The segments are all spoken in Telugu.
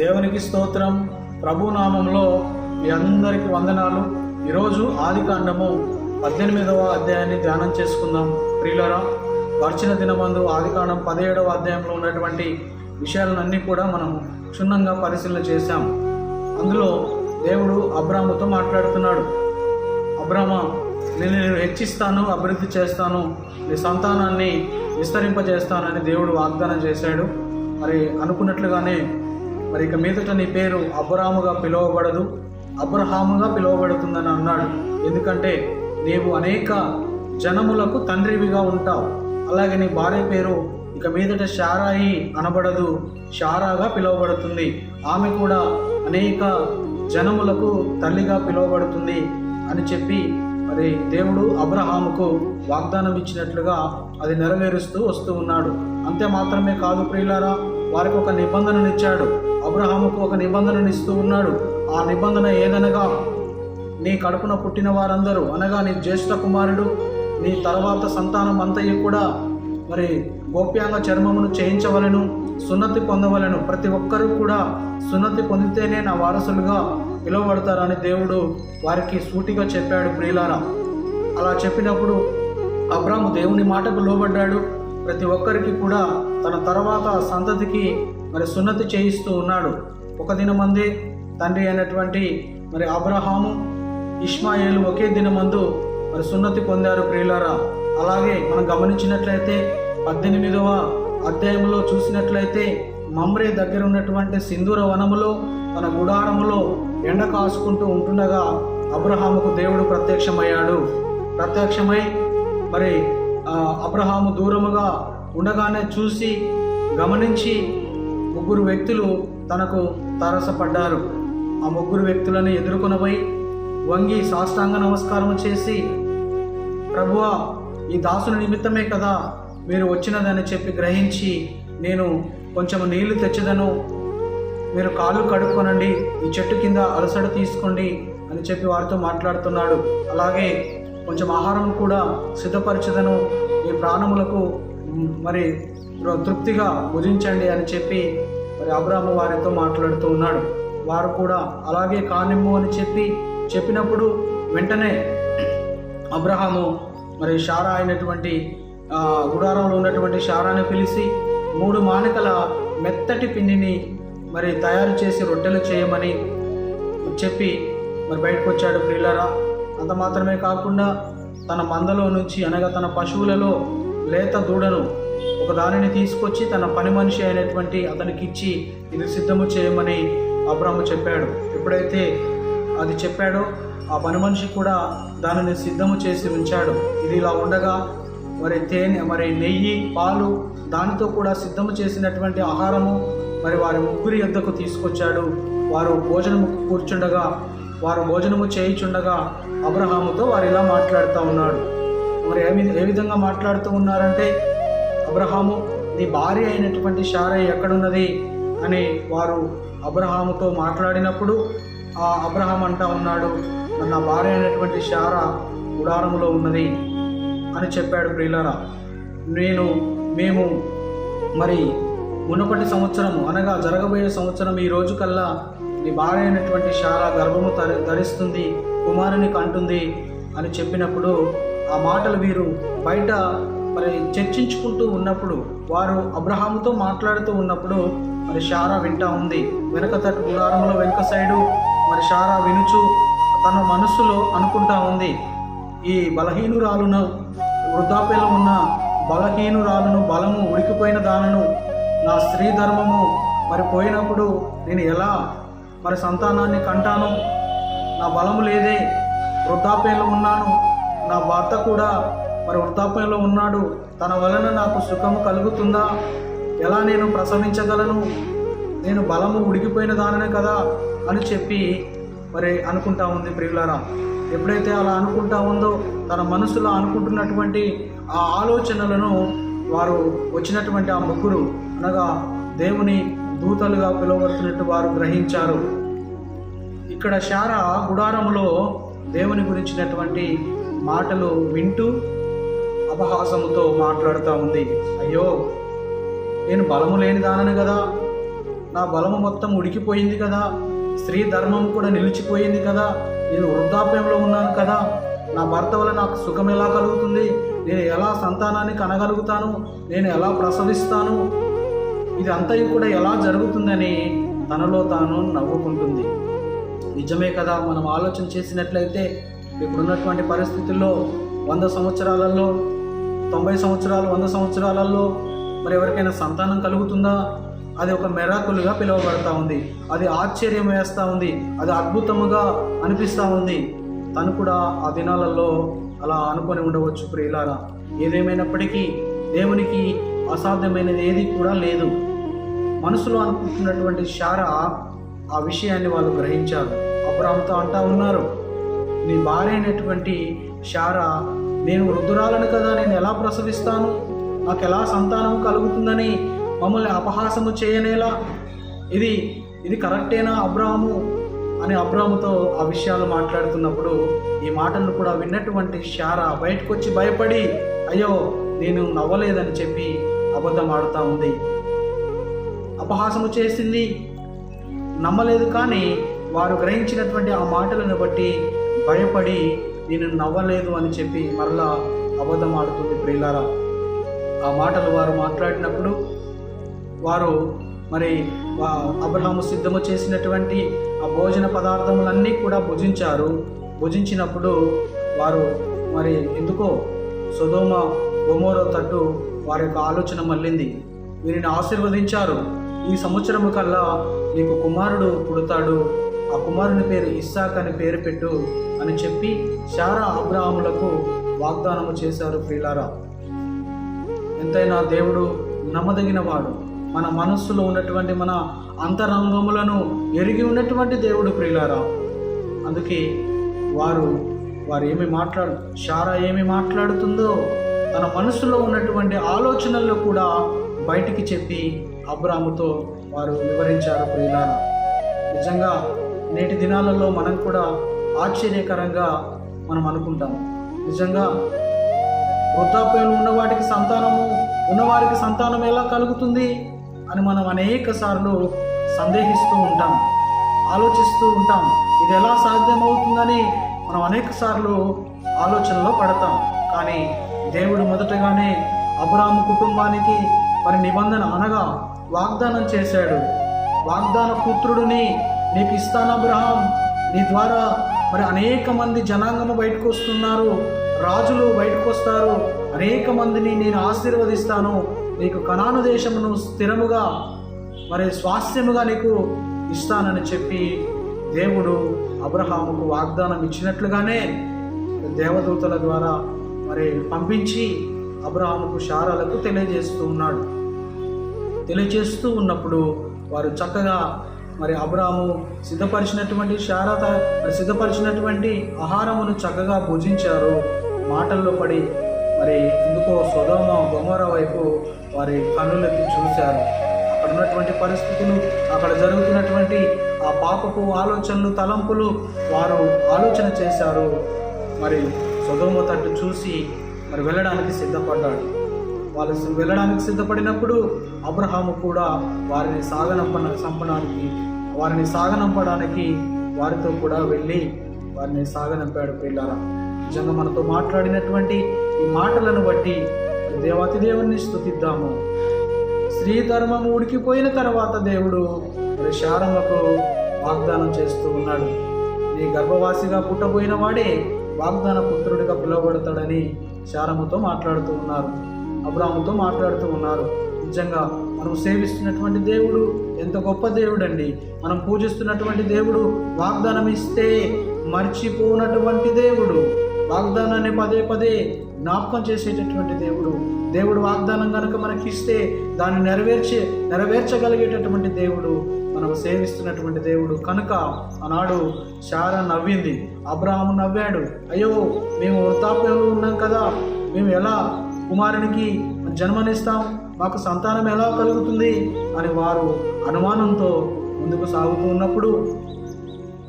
దేవునికి స్తోత్రం. ప్రభు నామంలో మీ అందరికీ వందనాలు. ఈరోజు ఆది కాండము పద్దెనిమిదవ అధ్యాయాన్ని ధ్యానం చేసుకుందాం. ప్రియులరా వర్చిన దినమందు ఆది కాండం పదిహేడవ అధ్యాయంలో ఉన్నటువంటి విషయాలన్నీ కూడా మనం క్షుణ్ణంగా పరిశీలన చేశాం. అందులో దేవుడు అబ్రాముతో మాట్లాడుతున్నాడు. అబ్రామ నేను నేను హెచ్చిస్తాను అభివృద్ధి చేస్తాను నీ సంతానాన్ని విస్తరింపజేస్తానని దేవుడు వాగ్దానం చేశాడు. మరి అనుకున్నట్లుగానే మరి ఇక మీదట నీ పేరు అబ్రాముగా పిలువబడదు. అబ్రహాముగా పిలువబడుతుందని అన్నాడు. ఎందుకంటే నీవు అనేక జనములకు తండ్రివిగా ఉంటావు. అలాగే నీ భార్య పేరు ఇక మీదట షారాయి అనబడదు. షారాగా పిలువబడుతుంది. ఆమె కూడా అనేక జనములకు తల్లిగా పిలువబడుతుంది అని చెప్పి మరి దేవుడు అబ్రహాముకు వాగ్దానం ఇచ్చినట్లుగా అది నెరవేరుస్తూ వస్తూ ఉన్నాడు. అంతే మాత్రమే కాదు ప్రియులారా వారికి ఒక నిబంధననిచ్చాడు. అబ్రహాముకు ఒక నిబంధనను ఇస్తూ ఉన్నాడు. ఆ నిబంధన ఏదనగా నీ కడుపున పుట్టిన వారందరూ అనగా నీ జ్యేష్ఠ కుమారుడు నీ తర్వాత సంతానం అంతయ్య కూడా మరి గోప్యాంగ చర్మమును చేయించవలను సున్నతి పొందవలను. ప్రతి ఒక్కరూ కూడా సున్నతి పొందితేనే నా వారసులుగా పిలువబడతారని దేవుడు వారికి సూటిగా చెప్పాడు ప్రియులారా. అలా చెప్పినప్పుడు అబ్రాము దేవుని మాటకు లోబడ్డాడు. ప్రతి ఒక్కరికి కూడా తన తర్వాత సంతతికి మరి సున్నతి చేయిస్తూ ఉన్నాడు. ఒక దినమందే తండ్రి అయినటువంటి మరి అబ్రహాము ఇష్మాయేలు ఒకే దినమందు మరి సున్నతి పొందారు ప్రియులారా. అలాగే మనం గమనించినట్లయితే పద్దెనిమిదవ అధ్యాయంలో చూసినట్లయితే మమ్రే దగ్గర ఉన్నటువంటి సింధూర వనములో తన గుడారములో ఎండ కాసుకుంటూ ఉంటుండగా అబ్రహాముకు దేవుడు ప్రత్యక్షమయ్యాడు. ప్రత్యక్షమై మరి అబ్రహాము దూరముగా ఉండగానే చూసి గమనించి ముగ్గురు వ్యక్తులు తనకు తారసపడ్డారు. ఆ ముగ్గురు వ్యక్తులను ఎదుర్కొనబోయి వంగి సాష్టాంగ నమస్కారం చేసి ప్రభువా ఈ దాసుని నిమిత్తమే కదా మీరు వచ్చినదని చెప్పి గ్రహించి నేను కొంచెం నీళ్ళు తెచ్చదను. మీరు కాళ్ళు కడుక్కొనండి ఈ చెట్టు కింద అలసట తీసుకోండి అని చెప్పి వారితో మాట్లాడుతున్నాడు. అలాగే కొంచెం ఆహారం కూడా సిద్ధపరచదను. మీ ప్రాణములకు మరి తృప్తిగా భుజించండి అని చెప్పి మరి అబ్రాహ్మ వారితో మాట్లాడుతూ ఉన్నాడు. వారు కూడా అలాగే కానిమ్ము అని చెప్పి చెప్పినప్పుడు వెంటనే అబ్రహాము మరి షారా అయినటువంటి గుడారంలో ఉన్నటువంటి షారాను పిలిచి మూడు మానికల మెత్తటి పిండిని మరి తయారు చేసి రొట్టెలు చేయమని చెప్పి మరి బయటకు వచ్చాడు ప్రియులరా. అంత మాత్రమే కాకుండా తన మందలో నుంచి అనగా తన పశువులలో లేత దూడను ఒక దానిని తీసుకొచ్చి తన పని మనిషి అయినటువంటి అతనికి ఇచ్చి ఇది సిద్ధము చేయమని అబ్రాము చెప్పాడు. ఎప్పుడైతే అది చెప్పాడో ఆ పని మనిషి కూడా దానిని సిద్ధము చేసి ఉంచాడు. ఇది ఇలా ఉండగా మరి తేనె మరి నెయ్యి పాలు దానితో కూడా సిద్ధము చేసినటువంటి ఆహారము మరి వారి ముగ్గురి యొద్దకు తీసుకొచ్చాడు. వారు భోజనము కూర్చుండగా వారు భోజనము చేయిచుండగా అబ్రహాముతో వారు ఇలా మాట్లాడుతూ ఉన్నాడు. మరి ఏమి ఏ విధంగా మాట్లాడుతూ ఉన్నారంటే అబ్రహాము నీ భార్య అయినటువంటి షారయ్య ఎక్కడున్నది? అని వారు అబ్రహాముతో మాట్లాడినప్పుడు ఆ అబ్రహాం అంటా ఉన్నాడు నా భార్య అయినటువంటి షారా ఉడారంలో ఉన్నది అని చెప్పాడు ప్రియులరా. నేను మేము మరి మునుపటి సంవత్సరము అనగా జరగబోయే సంవత్సరం ఈ రోజు కల్లా నీ భార్య అయినటువంటి శారా గర్భము ధరి ధరిస్తుంది కుమారుని కంటుంది అని చెప్పినప్పుడు ఆ మాటలు వీరు బయట మరి చర్చించుకుంటూ ఉన్నప్పుడు వారు అబ్రహాముతో మాట్లాడుతూ ఉన్నప్పుడు మరి షారా వింటా ఉంది. వెనక తట్టు గుడారంలో వెనక సైడు మరి షారా వినుచు తన మనస్సులో అనుకుంటా ఉంది. ఈ బలహీనురాలును వృద్ధాప్యలో ఉన్న బలహీనురాలను బలము ఉడికిపోయిన దానను నా స్త్రీ ధర్మము మరి పోయినప్పుడు నేను ఎలా మరి సంతానాన్ని కంటాను? నా బలము లేదే వృద్ధాప్యంలో ఉన్నాను. నా భర్త కూడా మరి వృద్ధాప్యంలో ఉన్నాడు. తన వలన నాకు సుఖము కలుగుతుందా? ఎలా నేను ప్రసవించగలను? నేను బలము ఉడికిపోయిన దాననే కదా అని చెప్పి మరి అనుకుంటా ఉంది ప్రియులారా. ఎప్పుడైతే అలా అనుకుంటా ఉందో తన మనసులో అనుకుంటున్నటువంటి ఆ ఆలోచనలను వారు వచ్చినటువంటి ఆ ముగ్గురు అనగా దేవుని దూతలుగా పిలువబడుతున్నట్టు వారు గ్రహించారు. ఇక్కడ శార గుడారములో దేవుని గురించినటువంటి మాటలు వింటూ అపహాసముతో మాట్లాడుతూ ఉంది. అయ్యో నేను బలము లేని దానను కదా. నా బలము మొత్తం ఉడికిపోయింది కదా. స్త్రీ ధర్మం కూడా నిలిచిపోయింది కదా. నేను వృద్ధాప్యంలో ఉన్నాను కదా. నా భర్త వల్ల నాకు సుఖం ఎలా కలుగుతుంది? నేను ఎలా సంతానాన్ని కనగలుగుతాను? నేను ఎలా ప్రసవిస్తాను? ఇది అంతా కూడా ఎలా జరుగుతుందని తనలో తాను నవ్వుకుంటుంది. నిజమే కదా మనం ఆలోచన చేసినట్లయితే ఇప్పుడున్నటువంటి పరిస్థితుల్లో వంద సంవత్సరాలలో తొంభై సంవత్సరాలు వంద సంవత్సరాలలో మరి ఎవరికైనా సంతానం కలుగుతుందా? అది ఒక మెరాకులుగా పిలువబడతా ఉంది. అది ఆశ్చర్యం వేస్తూ ఉంది. అది అద్భుతముగా అనిపిస్తూ ఉంది. తను కూడా ఆ దినాలలో అలా అనుకొని ఉండవచ్చు ప్రియులారా. ఏదేమైనప్పటికీ దేవునికి అసాధ్యమైనది ఏది కూడా లేదు. మనసులో అనుకుంటున్నటువంటి శార ఆ విషయాన్ని వాళ్ళు గ్రహించారు. అబ్రామ్తో అంటా ఉన్నారు నీ భార్య అయినటువంటి షారా నేను వృద్ధురాలను కదా నేను ఎలా ప్రసవిస్తాను? నాకు ఎలా సంతానం కలుగుతుందని మమ్మల్ని అపహాసము చేయనేలా? ఇది ఇది కరెక్టేనా అబ్రాహము అని అబ్రాహముతో ఆ విషయాలు మాట్లాడుతున్నప్పుడు ఈ మాటలను కూడా విన్నటువంటి షారా బయటకు వచ్చి భయపడి అయ్యో నేను నవ్వలేదని చెప్పి అబద్ధం ఆడుతూ ఉంది. అపహాసము చేసింది నమ్మలేదు కానీ వారు గ్రహించినటువంటి ఆ మాటలను బట్టి భయపడి నేను నవ్వలేదు అని చెప్పి మరలా అబద్ధం ఆడుతుంది ప్రియులారా. ఆ మాటలు వారు మాట్లాడినప్పుడు వారు మరి అబ్రహాము సిద్ధము చేసినటువంటి ఆ భోజన పదార్థములన్నీ కూడా భుజించారు. భుజించినప్పుడు వారు మరి ఎందుకో సుధోమ గొమోరో తట్టు వారి యొక్క ఆలోచన మళ్ళింది. వీరిని ఆశీర్వదించారు. ఈ సంవత్సరము కల్లా నీకు కుమారుడు పుడతాడు. ఆ కుమారుని పేరు ఇస్సాక్ అని పేరు పెట్టు అని చెప్పి శారా అబ్రాహములకు వాగ్దానము చేశారు ప్రియులారా. ఎంతైనా దేవుడు నమ్మదగిన వాడు మన మనస్సులో ఉన్నటువంటి మన అంతరంగములను ఎరిగి ఉన్నటువంటి దేవుడు ప్రియులారా. అందుకే వారు వారు ఏమి మాట్లాడు శారా ఏమి మాట్లాడుతుందో తన మనసులో ఉన్నటువంటి ఆలోచనల్లో కూడా బయటికి చెప్పి అబ్రాముతో వారు వివరించారు ప్రియులారా. నిజంగా నేటి దినాలలో మనం కూడా ఆశ్చర్యకరంగా మనం అనుకుంటాం. నిజంగా వృద్ధాప్యంలో ఉన్న వాటికి సంతానము ఉన్నవారికి సంతానం ఎలా కలుగుతుంది అని మనం అనేక సార్లు సందేహిస్తూ ఉంటాం ఆలోచిస్తూ ఉంటాం. ఇది ఎలా సాధ్యమవుతుందని మనం అనేక సార్లు ఆలోచనలో పడతాం. కానీ దేవుడు మొదటగానే అబ్రాము కుటుంబానికి మరి నిబంధన అనగా వాగ్దానం చేశాడు. వాగ్దాన పుత్రుడిని నీకు ఇస్తాను అబ్రహాం. నీ ద్వారా మరి అనేక మంది జనాంగము బయటకు వస్తున్నారు. రాజులు బయటకు వస్తారు. అనేక మందిని నేను ఆశీర్వదిస్తాను. నీకు కణాను దేశమును స్థిరముగా మరి స్వాస్థ్యముగా నీకు ఇస్తానని చెప్పి దేవుడు అబ్రహాముకు వాగ్దానం ఇచ్చినట్లుగానే దేవదూతల ద్వారా మరి పంపించి అబ్రహాముకు శారాలకు తెలియజేస్తూ ఉన్నాడు. తెలియజేస్తూ ఉన్నప్పుడు వారు చక్కగా మరి అబ్రాము సిద్ధపరిచినటువంటి శారద మరి సిద్ధపరిచినటువంటి ఆహారమును చక్కగా భుజించారు. మాటల్లో పడి మరి ఎందుకో సుధోమ గొమర వైపు వారి కన్నులకి చూశారు. అక్కడ ఉన్నటువంటి పరిస్థితులు అక్కడ జరుగుతున్నటువంటి ఆ పాపపు ఆలోచనలు తలంపులు వారు ఆలోచన చేశారు. మరి సుధోమ తట్టు చూసి మరి వెళ్ళడానికి సిద్ధపడ్డాడు. వాళ్ళు వెళ్ళడానికి సిద్ధపడినప్పుడు అబ్రహాము కూడా వారిని సాగనంప సంపడానికి వారిని సాగనంపడానికి వారితో కూడా వెళ్ళి వారిని సాగనంపాడు పిల్లారా నిజంగా మనతో మాట్లాడినటువంటి ఈ మాటలను బట్టి దేవాతి దేవుణ్ణి స్థుతిద్దాము స్త్రీ ధర్మం ఉడికిపోయిన తర్వాత దేవుడు మరి శారమ్మకు వాగ్దానం చేస్తూ ఉన్నాడు. నీ గర్భవాసిగా పుట్టబోయిన వాడే వాగ్దాన పుత్రుడిగా పిలువబడతాడని శారముతో మాట్లాడుతూ ఉన్నారు. అబ్రాముతో మాట్లాడుతూ ఉన్నారు. నిజంగా మనం సేవిస్తున్నటువంటి దేవుడు ఎంత గొప్ప దేవుడు అండి మనం పూజిస్తున్నటువంటి దేవుడు వాగ్దానం ఇస్తే మర్చిపోనటువంటి దేవుడు. వాగ్దానాన్ని పదే పదే జ్ఞాపకం చేసేటటువంటి దేవుడు. దేవుడు వాగ్దానం కనుక మనకి ఇస్తే దాన్ని నెరవేర్చే నెరవేర్చగలిగేటటువంటి దేవుడు. మనం సేవిస్తున్నటువంటి దేవుడు. కనుక ఆనాడు శారా నవ్వింది. అబ్రాహము నవ్వాడు. అయ్యో మేము వృద్ధాప్యంలో ఉన్నాం కదా. మేము ఎలా కుమారునికి జన్మనిస్తాం? మాకు సంతానం ఎలా కలుగుతుంది? అని వారు అనుమానంతో ముందుకు సాగుతూ ఉన్నప్పుడు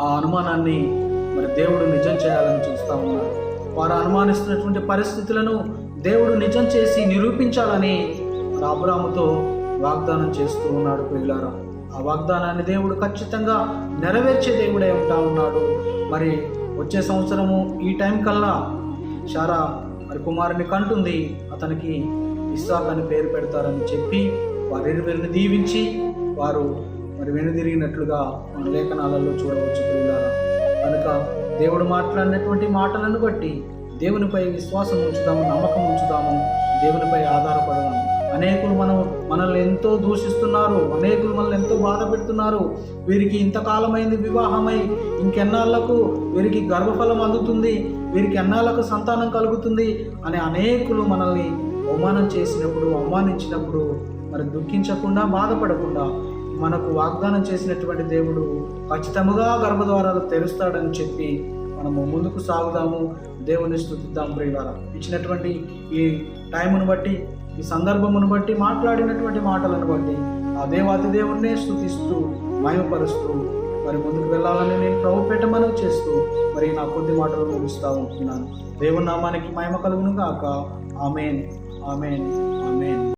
ఆ అనుమానాన్ని మరి దేవుడు నిజం చేయాలని చూస్తూ ఉన్నారు. వారు అనుమానిస్తున్నటువంటి పరిస్థితులను దేవుడు నిజం చేసి నిరూపించాలని మరి అబ్రాముతో వాగ్దానం చేస్తూ ఉన్నాడు పిల్లారా వాగ్దానాన్ని దేవుడు ఖచ్చితంగా నెరవేర్చే దేవుడే ఉంటా ఉన్నాడు. మరి వచ్చే సంవత్సరము ఈ టైం కల్లా షారా మరి కుమారుని కంటుంది. అతనికి ఇస్సాక్ అని పేరు పెడతారని చెప్పి వారిరువురిని దీవించి వారు మరి వెనుదిరిగినట్లుగా మన లేఖనాలలో చూడవచ్చు కనుక దేవుడు మాట్లాడినటువంటి మాటలను బట్టి దేవునిపై విశ్వాసం ఉంచుదాము నమ్మకం ఉంచుదాము దేవునిపై ఆధారపడదాము. అనేకులు మనం మనల్ని ఎంతో దూషిస్తున్నారు అనేకులు మనల్ని ఎంతో బాధ పెడుతున్నారు. వీరికి ఇంతకాలమైంది వివాహమై ఇంకెన్నాళ్ళకు వీరికి గర్భఫలం అందుతుంది వీరికి ఎన్నాళ్ళకు సంతానం కలుగుతుంది అని అనేకులు మనల్ని అవమానం చేసినప్పుడు అవమానించినప్పుడు మరి దుఃఖించకుండా బాధపడకుండా మనకు వాగ్దానం చేసినటువంటి దేవుడు ఖచ్చితంగా గర్భద్వారాలు తెరుస్తాడని చెప్పి మనము ముందుకు సాగుదాము. దేవుని స్థుతిద్దాం ప్రియులారా. ఇచ్చినటువంటి ఈ టైమును బట్టి ఈ సందర్భమును బట్టి మాట్లాడినటువంటి మాటలను బట్టి ఆ దేవాతి దేవుణ్ణే స్థుతిస్తూ మయమపరుస్తూ మరి ముందుకు వెళ్ళాలని నేను ప్రభు పెట్టమను చేస్తూ మరి నా కొద్ది మాటలు ముగిస్తూ ఉంటున్నాను. దేవునామానికి మహిమ కలుగును గాక. ఆమెన్. ఆమెన్. ఆమెన్.